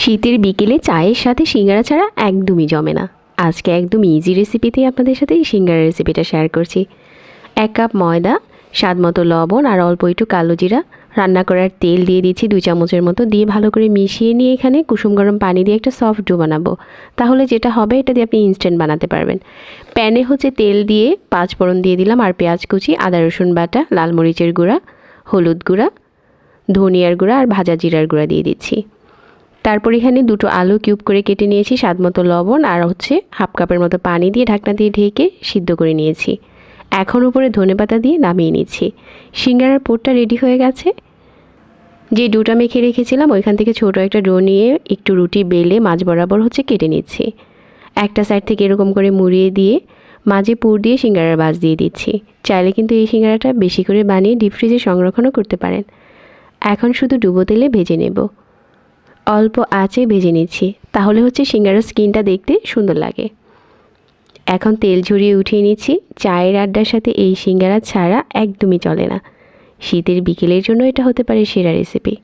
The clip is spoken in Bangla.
শীতের বিকেলে চায়ের সাথে সিঙ্গারা ছাড়া একদমই জমে না। আজকে একদম ইজি রেসিপিতেই আপনাদের সাথে এই সিঙ্গারা রেসিপিটা শেয়ার করছি। এক কাপ ময়দা, স্বাদ মতো লবণ আর অল্প একটু কালো জিরা। রান্না করার তেল দিয়ে দিচ্ছি দুই চামচের মতো। দিয়ে ভালো করে মিশিয়ে নিয়ে এখানে কুসুম গরম পানি দিয়ে একটা সফট ডো বানাবো। তাহলে যেটা হবে, এটা দিয়ে আপনি ইনস্ট্যান্ট বানাতে পারবেন। প্যানে হচ্ছে তেল দিয়ে পাঁচ ফোড়ন দিয়ে দিলাম আর পেঁয়াজ কুচি, আদা, রসুন বাটা, লাল মরিচের গুঁড়া, হলুদ গুঁড়া, ধনিয়ার গুঁড়া আর ভাজা জিরার গুঁড়া দিয়ে দিচ্ছি। তারপর এখানে দুটো আলু কিউব করে কেটে নিয়েছি, স্বাদ মতো লবণ আর হচ্ছে হাফ কাপের মতো পানি দিয়ে ঢাকনা দিয়ে ঢেকে সিদ্ধ করে নিয়েছি। এখন উপরে ধনেপাতা দিয়ে নামিয়ে নিচ্ছি। সিঙ্গারার পোটটা রেডি হয়ে গেছে। যে ডোটা মেখে রেখেছিলাম, ওইখান থেকে ছোটো একটা ডো নিয়ে একটু রুটি বেলে মাছ বরাবর হচ্ছে কেটে নিচ্ছি। একটা সাইড থেকে এরকম করে মুড়িয়ে দিয়ে মাঝে পুর দিয়ে সিঙ্গারার বাজ দিয়ে দিচ্ছি। চাইলে কিন্তু এই সিঙ্গারাটা বেশি করে বানিয়ে ডিপ ফ্রিজে সংরক্ষণও করতে পারেন। এখন শুধু ডুবো তেলে ভেজে নেব। অল্প আঁচে ভেজে নিচ্ছি। তাহলে হচ্ছে সিঙ্গারের স্কিনটা দেখতে সুন্দর লাগে। এখন তেল ঝরিয়ে উঠিয়ে নিচ্ছি। চায়ের আড্ডার সাথে এই সিঙ্গারা ছাড়া একদমই চলে না। শীতের বিকেলের জন্য এটা হতে পারে সেরা রেসিপি